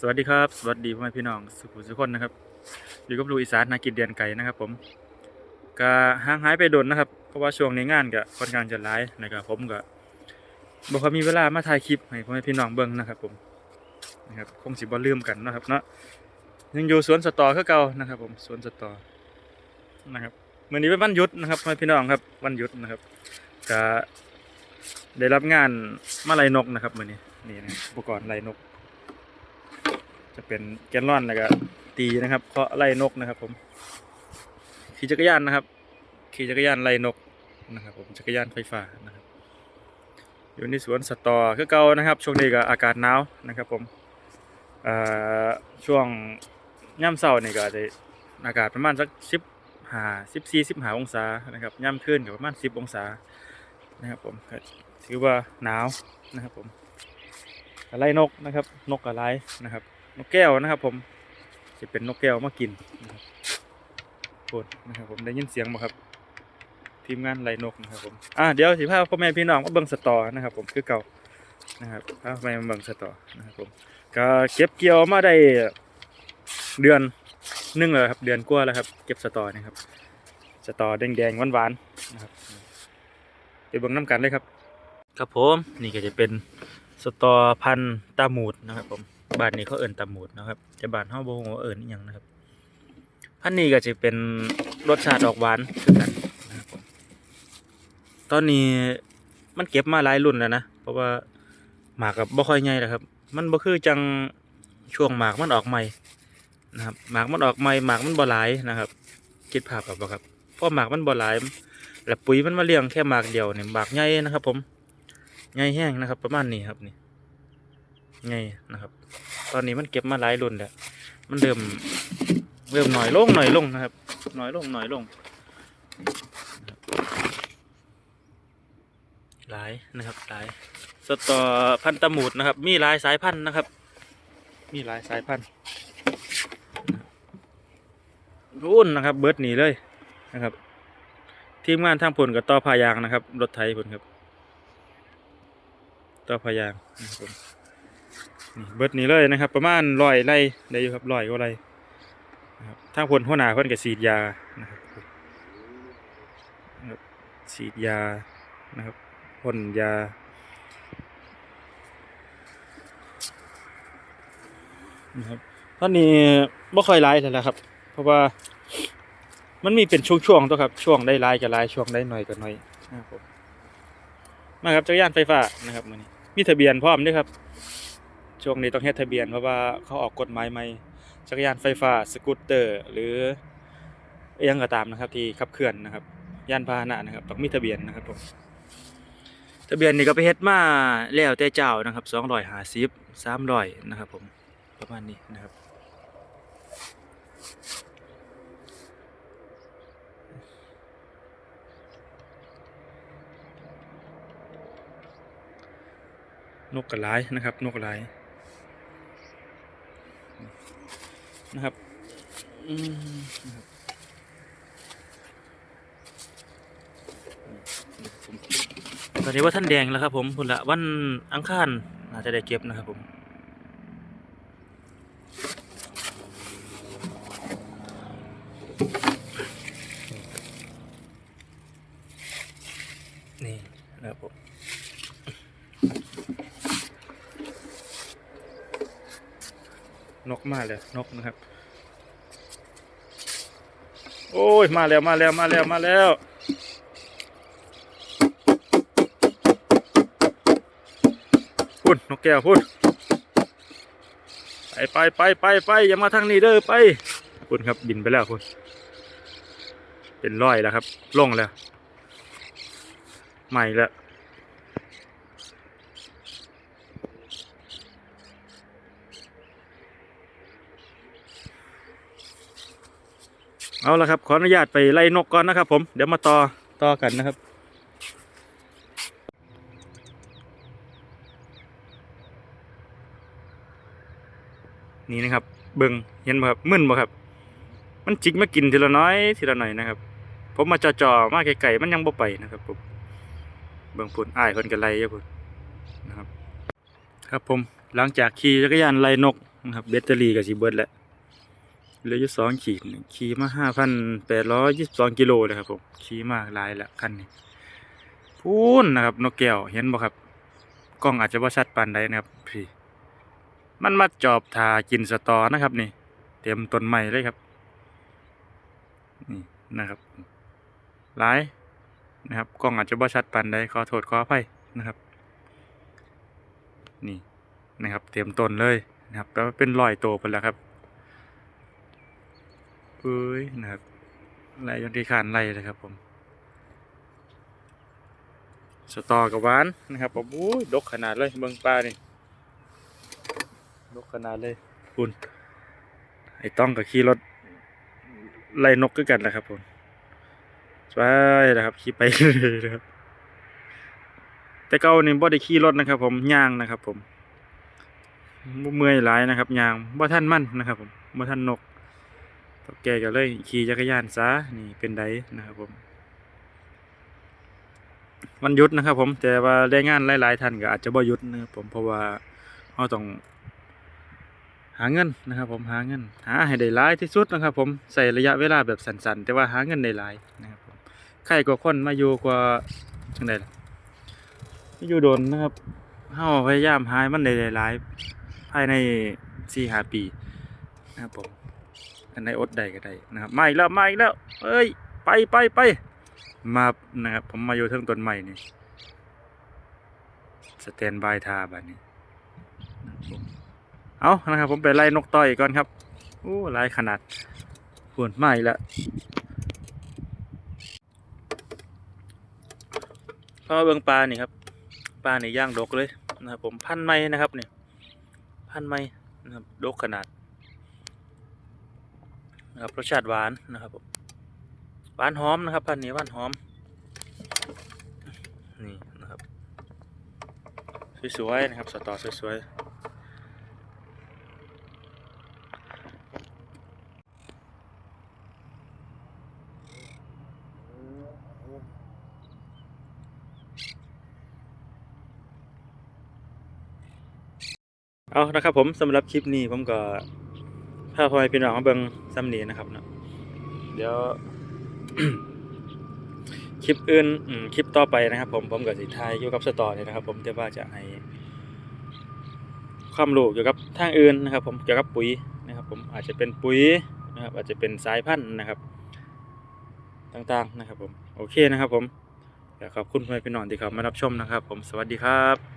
สวัสดีครับสวัสดีพ่อแม่พี่น้องสุขุมสุขคนนะครับอยู่กับลูอีสานนากินเดียนไก่นะครับ ผมก็ห่างหายไปโดนนะครับเพราะว่าช่วงนี้งานก็ค่อนข้างจะร้ายนะครับผมก็บ่ค่อยมีเวลามาถ่ายคลิปให้พ่อแม่พี่น้องเบิ่งนะครับ ผมนะครับคงสิบ่ลืมกันนะครับเนาะยังอยู่สวนสตอคือเก่านะครับ ผมสวนสตอนะครับมื้อนี้เป็นวันหยุดนะครับพ่อแม่พี่น้องครับวันหยุดนะครับก็ได้รับงานมาไล่นกนะครับมือนี้นี่นะอุปกรณ์ไล่นก จะเป็นแกนลอนแล้วก็ตีนะครับเคาะไล่นกนะครับ ผมขี่จักรยานนะครับขี่จักรยานไล่นกนะครับ ผมจักรยานไฟฟ้านะครับ อยู่ในสวนสตอคือเก่านะครับ ช่วงนี้ก็อากาศหนาวนะครับ ผมช่วงย่ำเช้านี่ก็จะอากาศประมาณสักสิบห้าสิบสี่สิบห้าองศานะครับย่ำขึ้นก็ประมาณสิบองศานะครับ ผมถือว่าหนาวนะครับ ผมไล่นกนะครับ นกกระไรนะครับ นกแก้วนะครับ ผมจะเป็นนกแก้วมากินนะครับโคตรนะครับผมได้ยินเสียงบ่ครับ ทีมงานไล่นกนะครับผมอะเดี๋ยวสิพาพ่อแม่พี่น้องมาเบิ่งสตอนะครับ ผมคือเก่านะครับพาพ่อแม่มาเบิ่งสตอนะครับผมก็เก็บเกี่ยวมาได้เดือนนึ่งแล้วครับเดือนกว่าแล้วครับ เก็บสตอนะครับ สตอแดงๆหวานๆนะครับไปเบิ่งน้ำกันเลยครับ ครับผมนี่ก็จะเป็น สตอพันตาหมูดนะครับผมบ้านนี้เขาเอิ้นตำหมูดนะครับแต่บ้านเฮาบ่ฮู้ว่าเอิ้นอีหยังนะครับ พันนี้ก็จะเป็นรสชาติออกหวานคือกันนะครับผมตอนนี้มันเก็บมาหลายรุ่นแล้วนะเพราะว่าหมากกับบ่ค่อยใหญ่แล้วครับ มันบ่คือจังช่วงหมากมันออกใหม่นะครับหมากมันออกใหม่หมากมันบ่หลายนะครับคิดภาพออกบ่ครับเพราะหมากมันบ่หลายแล้วปุ๋ยมันมาเลี้ยงแค่หมากเดียวเนี่ยหมากใหญ่นะครับ ผม ใหญ่แห้งนะครับ ประมาณนี้ครับนี่ไงนะครับ ตอนนี้มันเก็บมาหลายรุ่นแล้วมันเริ่มเริ่มหน่อยลงหน่อยลงนะครับหน่อยลงหน่อยลงหลายนะครับหลายสตอพันตะหมูดนะครับ มีหลายสายพันธุ์นะครับ มีหลายสายพันธุ์รุ่นนะครับ เบิร์ดหนีเลยนะครับ ทีมงานทางผลกับต่อพายางนะครับ รถไถผลครับ ต่อพยางนี่เบิดนี้เลยนะครับ ประมาณร้อยไร่ได้อยู่ครับร้อยกว่าไร่นะครับถ้าผลหัวหน้าเพิ่นก็ฉีดยานะครับนะครับฉีดยานะครับพ่นยานะครับตอนนี้บ่ค่อยไล่แล้วครับ เพราะว่ามันมีเป็นช่วงๆตัวครับ ช่วงได้ไล่ก็ไล่ช่วงได้หน่อยก็หน่อยนะครับมาครับจักรยานไฟฟ้านะครับมื้อนี้ มีทะเบียนพร้อมด้วยครับ ช่วงนี้ต้องเฮ็ดทะเบียนเพราะว่าเขาออกกฎหมายใหม่ จักรยานไฟฟ้าสกูตเตอร์ หรืออิหยังก็ตามนะครับ ที่ขับเคลื่อนนะครับ ยานพาหนะนะครับ ต้องมีทะเบียนนะครับผมทะเบียนนี่ก็ไปเฮ็ดมาแล้วแต่เจ้านะครับ250 300นะครับผมประมาณนี้นะครับ นกกระไรนะครับ นกกระไรนะครับอตอนนี้ว่าท่านแดงแล้วครับ ผมพุ่นละวันอังคารอาจจะได้เก็บนะครับผมนี่นะครับผม นกมาแล้วนกนะครับ โอ้ยมาแล้วมาแล้วมาแล้วมาแล้วพุ่นนกแก้วพุ่นไปไปไปไปไปอย่ามาทางนี้เด้อไปพุ่นครับบินไปแล้วพุ่นเป็นร้อยแล้วครับล่งแล้วใหม่แล้ว เอาละครับ ขออนุญาตไปไล่นกก่อนนะครับ ผมเดี๋ยวมาต่อต่อกันนะครับนี่นะครับ เบิงเห็นบ่ครับมึนบ่ครับ มันจิกมากินทีละน้อยทีละหน่อยนะครับ ผมมาจ่อๆมาไกลๆมันยังบ่ไปนะครับผมเบิ่งพุ่นอ้ายเพิ่นก็ไล่อยู่พุ่นนะครับ ครับผมหลังจากขี่จักรยานไล่นกนะครับ แบตเตอรี่ก็สิเบิดแล้ว เหลืออยู่สองขีดขี่มาห้าพันแปดร้อยยี่สิบสองกิโลเลยครับผมขี่มาหลายละคันนี้พูนนะครับนกแก้วเห็นบ่ครับ กล้องอาจจะว่าชัดปานใดนะครับพี่มันมาจอบทากินสตอนะครับนี่ เต็มต้นไม้เลยครับนี่นะครับหลายนะครับกล้องอาจจะว่าชัดปานใดขอโทษขออภัยนะครับนี่นะครับ เต็มต้นเลยนะครับแล้วเป็นรอยโตไปแล้วครับ เอ้ยนะครับไล่จนที่ขานไล่เลยครับผม สตอกับหวานนะครับผมอู้ยดกขนาดเลยเบิ่งปลานี่ดกขนาดเลยคุณไอ้ต้องกับขี่รถไล่นกด้วยกันแหละครับผมไปนะครับขี่ไปเลยนะครับแต่เก่านี่บ่ได้ขี่รถนะครับ ผมย่างนะครับ ผมบ่เมื่อยหลายนะครับย่างบ่ทันมั่นนะครับ ผมบ่ทันนก แกก็เลยขี่จักรยานซะนี่เป็นไดนะครับผมวันหยุดนะครับ ผมแต่ว่าแรงงานหลายๆท่านก็อาจจะบ่หยุดนะครับผมเพราะว่าเราต้องหาเงินนะครับผมหาเงิน หาให้ได้หลายที่สุดนะครับ ผมใส่ระยะเวลาแบบสั้นๆ แต่ว่าหาเงินได้หลายนะครับผมใครกว่าคนมาอยู่กว่าจังไดล่ะอยู่โดนนะครับเฮาพยายามหาให้มันได้หลายภายใน4-5ปีนะครับผม อันไหนอดได้ก็ได้นะครับมาอีกแล้วมาอีกแล้วเอ้ยไปไปไปมานะครับผมมาอยู่เทิงต้นใหม่นี่สแตนบายทาแบัดนี้เอานะครับผมไปไล่นกต่อยก่อนครับโอ้หลายขนาดปวดไหม้แล้วพอเบิ่งปลานี่ครับปลานี่ย่างดกเลยนะครับผมพันไม้นะครับนี่พันไม้นะครับดกขนาด นะครับรสชาติหวานนะครับผมหวานหอมนะครับพันธุ์นี้หวานหอมนี่นะครับสวยๆนะครับสตอสวยๆเอานะครับผมสำหรับคลิปนี้ผมก็ พาพ่อแม่พี่น้องมาเบิ่งซ้ำนี้นะครับเนาะเดี๋ยวคลิปอื่นคลิปต่อไปนะครับ ผมผมกับสิทายเกี่ยวกับสตอนี่นะครับ ผมแต่ว่าจะให้ความรู้เกี่ยวกับทางอื่นนะครับ ผมเกี่ยวกับปุ๋ยนะครับ ผมอาจจะเป็นปุ๋ยนะครับ อาจจะเป็นสายพันธุ์นะครับ ต่างๆนะครับ ผมโอเคนะครับ ผมอยากขอบคุณพ่อแม่พี่น้องที่เข้ามารับชมนะครับ ผมสวัสดีครับ